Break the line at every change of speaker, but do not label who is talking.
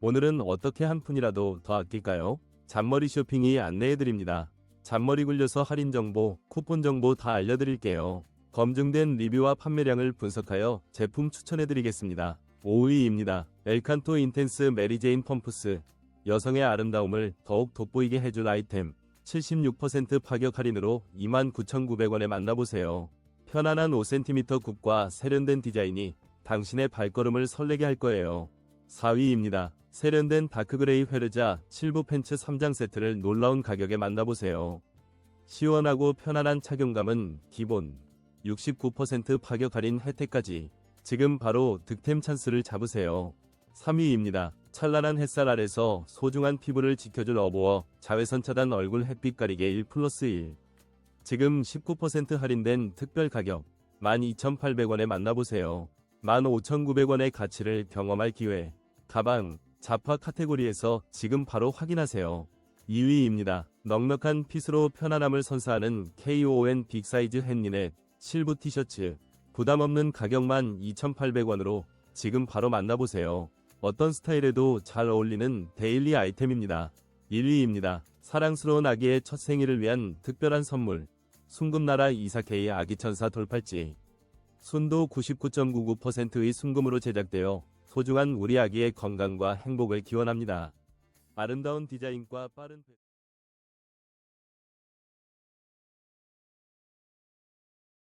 오늘은 어떻게 한 푼이라도 더 아낄까요? 잔머리 쇼핑이 안내해드립니다. 잔머리 굴려서 할인 정보, 쿠폰 정보 다 알려드릴게요. 검증된 리뷰와 판매량을 분석하여 제품 추천해드리겠습니다. 5위입니다. 엘칸토 인텐스 메리제인 펌프스. 여성의 아름다움을 더욱 돋보이게 해줄 아이템. 76% 파격 할인으로 29,900원에 만나보세요. 편안한 5cm 굽과 세련된 디자인이 당신의 발걸음을 설레게 할 거예요. 4위입니다. 세련된 다크그레이 회르자 7부 팬츠 3장 세트를 놀라운 가격에 만나보세요. 시원하고 편안한 착용감은 기본 69% 파격 할인 혜택까지 지금 바로 득템 찬스를 잡으세요. 3위입니다. 찬란한 햇살 아래서 소중한 피부를 지켜줄 어보어 자외선 차단 얼굴 햇빛 가리개 1 플러스 1 지금 19% 할인된 특별 가격 12,800원에 만나보세요. 15,900원의 가치를 경험할 기회 가방, 자파 카테고리에서 지금 바로 확인하세요. 2위입니다. 넉넉한 핏으로 편안함을 선사하는 KON 빅사이즈 햇린의 실부 티셔츠. 부담 없는 가격만 2,800원으로 지금 바로 만나보세요. 어떤 스타일에도 잘 어울리는 데일리 아이템입니다. 1위입니다. 사랑스러운 아기의 첫 생일을 위한 특별한 선물. 순금나라 이사케이 아기천사 돌팔찌. 순도 99.99%의 순금으로 제작되어 소중한 우리 아기의 건강과 행복을 기원합니다. 아름다운 디자인과 빠른 배-